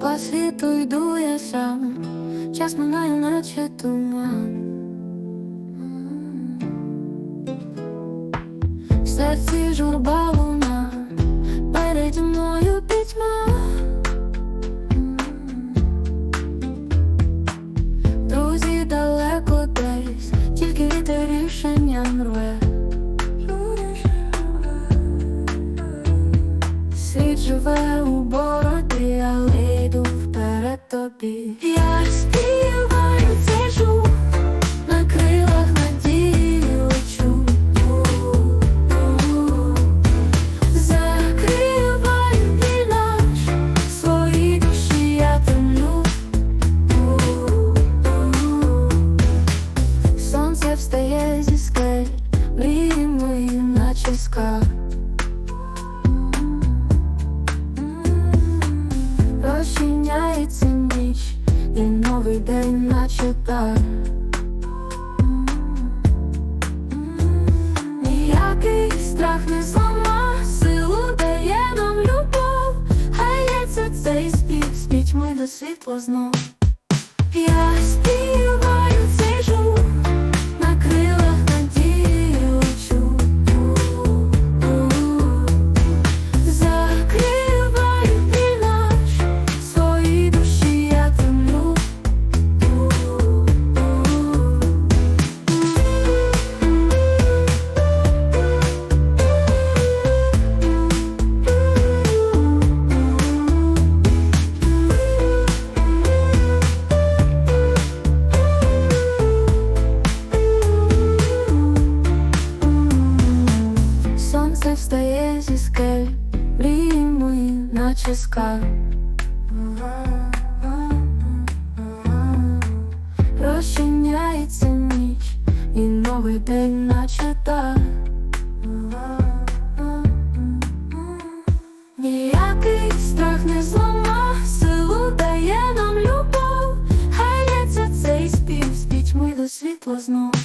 Світу йду я сам, час минає, наче туман. Серці журба луна, переді мною пітьма. Друзі далеко десь, тільки вітер рішення рве. Світ живе у бороді, але тобі. Я співаю цей жук, на крилах надії лечу. Закриваю наш, свої душі я темлю. Сонце встає новий день наче дар. Ніякий страх не злама, силу дає нам любов, хай це цей спів, з пітьми до світла знов. Я співаю сонце встає зі скель, Мрії мої, наче скал Розчиняється ніч, і новий день наче так. Ніякий страх не зламав силу дає нам любов, хай цей спів з до світла знов.